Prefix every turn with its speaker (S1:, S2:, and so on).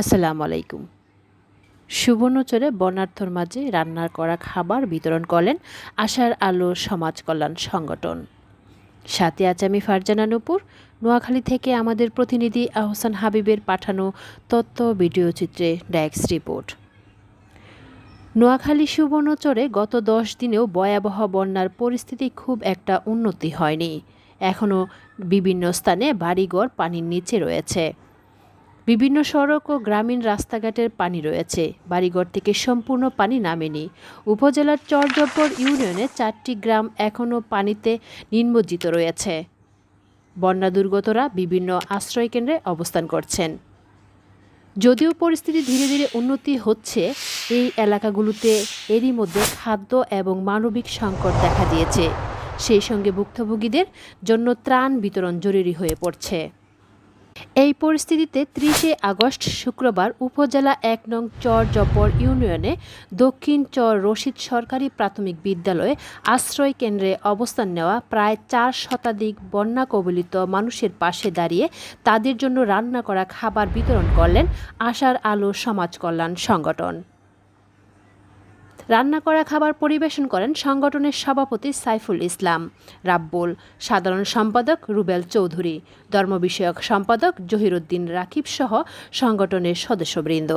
S1: আসসালামু আলাইকুম। সুবর্ণচরে বর্ণার্থর মাঝে রান্নার করা খাবার বিতরণ করলেন আশার আলো সমাজ কল্যাণ সংগঠন। সাথে আছে আমি ফারজানা নুপুর। নোয়াখালী থেকে আমাদের প্রতিনিধি আহসান হাবিবের পাঠানো তথ্য, ভিডিও চিত্রে রিপোর্ট। নোয়াখালী সুবর্ণচরে গত দশ দিনেও ভয়াবহ বন্যার পরিস্থিতি খুব একটা উন্নতি হয়নি। এখনও বিভিন্ন স্থানে বাড়িঘর, পানির নিচে রয়েছে। বিভিন্ন সড়ক ও গ্রামীণ রাস্তাঘাটের পানি রয়েছে। বাড়িঘর থেকে সম্পূর্ণ পানি নামেনি। উপজেলার চরজব্বর ইউনিয়নে চারটি গ্রাম এখনও পানিতে নিমজ্জিত রয়েছে। বন্যা দুর্গতরা বিভিন্ন আশ্রয়কেন্দ্রে অবস্থান করছেন। যদিও পরিস্থিতি ধীরে ধীরে উন্নতি হচ্ছে, এই এলাকাগুলোতে এরই মধ্যে খাদ্য এবং মানবিক সংকট দেখা দিয়েছে। সেই সঙ্গে ভুক্তভোগীদের জন্য ত্রাণ বিতরণ জরুরি হয়ে পড়ছে। এই পরিস্থিতিতে ত্রিশে আগস্ট শুক্রবার উপজেলা এক নং চর জপর ইউনিয়নে দক্ষিণ চর রশিদ সরকারি প্রাথমিক বিদ্যালয়ে আশ্রয় কেন্দ্রে অবস্থান নেওয়া প্রায় চার শতাধিক বন্যা কবলিত মানুষের পাশে দাঁড়িয়ে তাদের জন্য রান্না করা খাবার বিতরণ করলেন আশার আলো সমাজ কল্যাণ সংগঠন। রান্না করা খাবার পরিবেশন করেন সংগঠনের সভাপতি সাইফুল ইসলাম। রাব্বুল সাধারণ সম্পাদক রুবেল চৌধুরী, ধর্মবিষয়ক সম্পাদক জহিরুদ্দিন রাকিব সহ সংগঠনের সদস্যবৃন্দ।